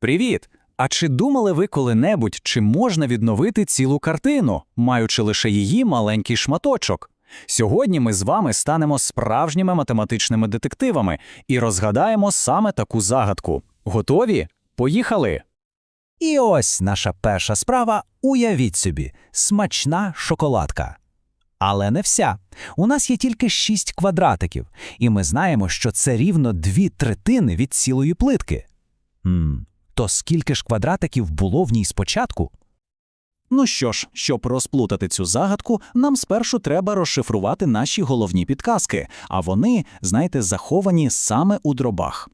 Привіт! А чи думали ви коли-небудь, чи можна відновити цілу картину, маючи лише її маленький шматочок? Сьогодні ми з вами станемо справжніми математичними детективами і розгадаємо саме таку загадку. Готові? Поїхали! І ось наша перша справа уявіть собі, смачна шоколадка. Але не вся. У нас є тільки шість квадратиків, і ми знаємо, що це рівно дві третини від цілої плитки. М, то скільки ж квадратиків було в ній спочатку? Ну що ж, щоб розплутати цю загадку, нам спершу треба розшифрувати наші головні підказки, а вони, знаєте, заховані саме у дробах.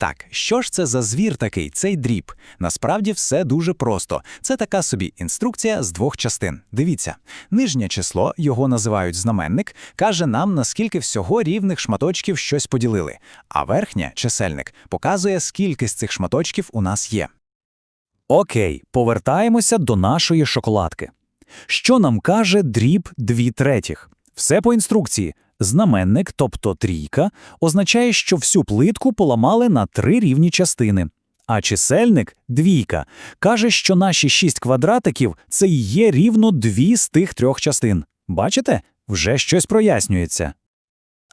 Так, що ж це за звір такий, цей дріб? Насправді все дуже просто. Це така собі інструкція з двох частин. Дивіться, нижнє число, його називають знаменник, каже нам, наскільки всього рівних шматочків щось поділили, а верхнє чисельник показує, скільки з цих шматочків у нас є. Окей, повертаємося до нашої шоколадки. Що нам каже дріб 2 третіх? Все по інструкції. Знаменник, тобто трійка, означає, що всю плитку поламали на три рівні частини. А чисельник двійка каже, що наші шість квадратиків це і є рівно дві з тих трьох частин. Бачите? Вже щось прояснюється.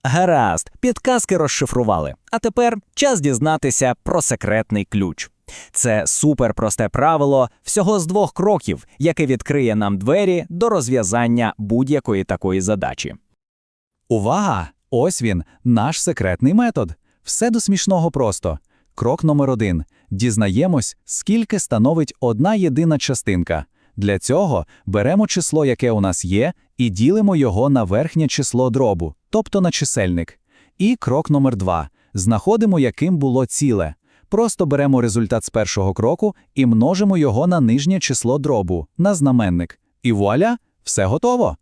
Гаразд, підказки розшифрували. А тепер час дізнатися про секретний ключ. Це суперпросте правило всього з двох кроків, яке відкриє нам двері до розв'язання будь-якої такої задачі. Увага! Ось він, наш секретний метод. Все до смішного просто. Крок номер один. Дізнаємось, скільки становить одна єдина частинка. Для цього беремо число, яке у нас є, і ділимо його на верхнє число дробу, тобто на чисельник. І крок номер два. Знаходимо, яким було ціле. Просто беремо результат з першого кроку і множимо його на нижнє число дробу, на знаменник. І вуаля, все готово.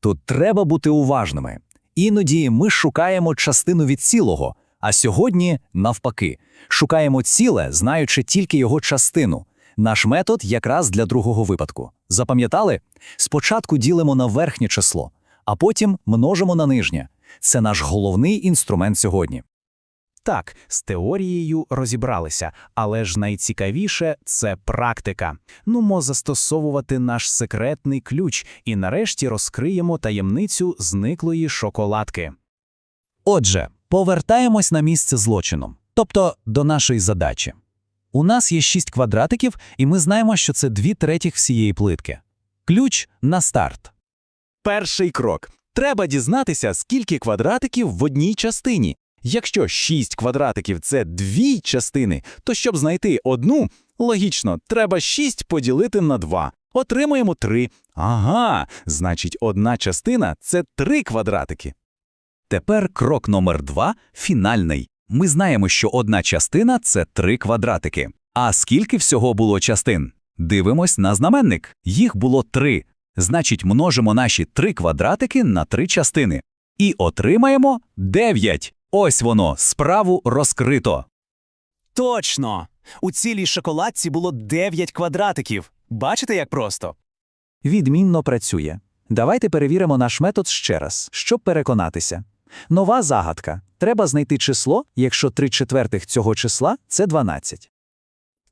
Тут треба бути уважними. Іноді ми шукаємо частину від цілого, а сьогодні, навпаки, шукаємо ціле, знаючи тільки його частину. Наш метод якраз для другого випадку. Запам'ятали? Спочатку ділимо на верхнє число, а потім множимо на нижнє. Це наш головний інструмент сьогодні. Так, з теорією розібралися, але ж найцікавіше це практика. Нумо застосовувати наш секретний ключ і нарешті розкриємо таємницю зниклої шоколадки. Отже, повертаємось на місце злочину, тобто до нашої задачі. У нас є шість квадратиків, і ми знаємо, що це дві третіх всієї плитки. Ключ на старт. Перший крок. Треба дізнатися, скільки квадратиків в одній частині. Якщо 6 квадратиків це дві частини, то щоб знайти одну, логічно, треба 6 поділити на 2. Отримуємо 3. Ага, значить, одна частина це 3 квадратики. Тепер крок номер два фінальний. Ми знаємо, що одна частина це три квадратики. А скільки всього було частин? Дивимось на знаменник. Їх було три. Значить, множимо наші три квадратики на три частини. І отримаємо дев'ять. Ось воно, справу розкрито. Точно! У цілій шоколадці було 9 квадратиків. Бачите, як просто? Відмінно працює. Давайте перевіримо наш метод ще раз, щоб переконатися. Нова загадка. Треба знайти число, якщо 3 четвертих цього числа це 12.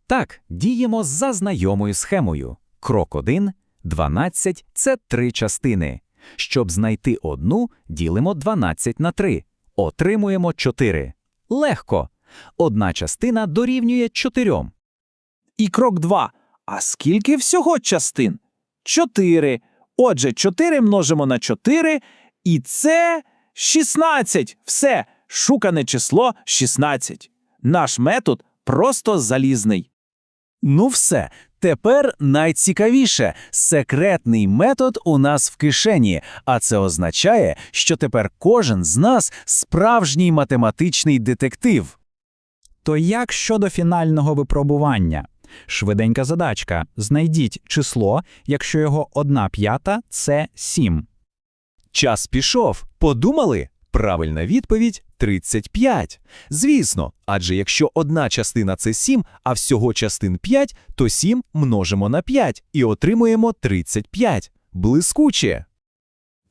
Так, діємо за знайомою схемою. Крок 1 – 12 – це три частини. Щоб знайти одну, ділимо 12 на 3. Отримуємо 4. Легко. Одна частина дорівнює 4. І крок 2. А скільки всього частин? 4. Отже, 4 множимо на 4, і це 16. Все, шукане число 16. Наш метод просто залізний. Ну все, тепер найцікавіше. Секретний метод у нас в кишені, а це означає, що тепер кожен з нас справжній математичний детектив. То як щодо фінального випробування? Швиденька задачка. Знайдіть число, якщо його 1 п'ята – це 7. Час пішов. Подумали? Правильна відповідь 35. Звісно, адже якщо одна частина це 7, а всього частин 5, то 7 множимо на 5 і отримуємо 35. Блискуче.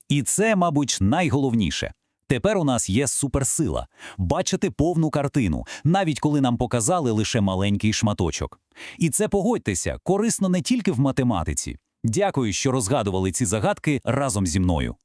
І це, мабуть, найголовніше. Тепер у нас є суперсила – бачити повну картину, навіть коли нам показали лише маленький шматочок. І це, погодьтеся, корисно не тільки в математиці. Дякую, що розгадували ці загадки разом зі мною.